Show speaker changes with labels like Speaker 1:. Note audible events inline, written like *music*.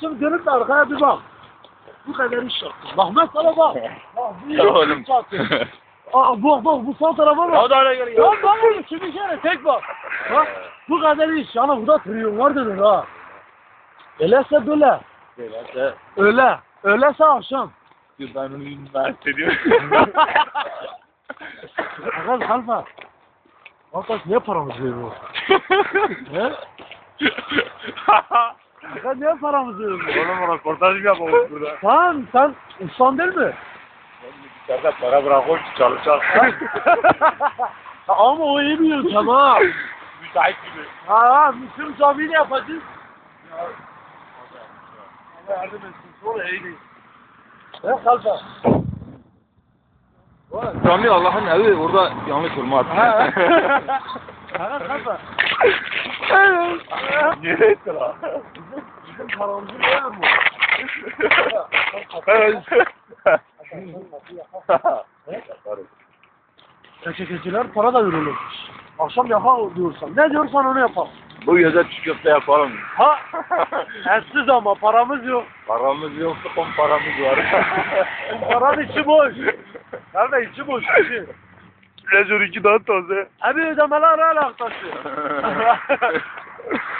Speaker 1: Şimdi dönüp de arkaya bir bak. Bu kadar iş yaptın. Bak mesela bak. Bak bu
Speaker 2: Oğlum.
Speaker 1: iş yaptın. *laughs* Aa bak bak bu sağ tarafa bak.
Speaker 2: Hadi öyle gel
Speaker 1: Ya bak oğlum şimdi kere tek bak. Bak bu kadar iş. Yani burada trilyonlar dönür ha. Öyleyse böyle.
Speaker 2: Öyleyse.
Speaker 1: Öyle. Öyleyse akşam.
Speaker 2: Ben onu üniversite ediyorum. *laughs*
Speaker 1: Arkadaş kalma. Arkadaş niye paramız veriyor? *laughs* He? Arkadaş niye paramız veriyor?
Speaker 2: Oğlum röportaj mı yapalım burada?
Speaker 1: Tamam sen insan değil mi?
Speaker 2: İçeride para bırakıyor ki çalışacak. *laughs*
Speaker 1: Ama o iyi yöntem ha.
Speaker 2: Müsait gibi.
Speaker 1: Ha ha Müslüm camiyi de yapacağız. Allah yardım etsin. Sonra iyi. He kalfa.
Speaker 2: Cami Allah'ın evi orada yanlış olmaz. *laughs*
Speaker 1: Ha. Ha kalfa.
Speaker 2: Neresi lan?
Speaker 1: Bizim paramızı verir mi? Çekeciler para da veriyorlar. Akşam yaka diyorsan. Ne diyorsan onu yapalım.
Speaker 2: Bu gece çiğ köfte yapalım.
Speaker 1: Ha? Etsiz ama paramız yok.
Speaker 2: Paramız yok, son paramız var. *laughs*
Speaker 1: Paranın içi boş. Nerede içi boş içi.
Speaker 2: Lejör iki daha taze.
Speaker 1: Abi ödemeler hala aktaşı. *laughs* *laughs*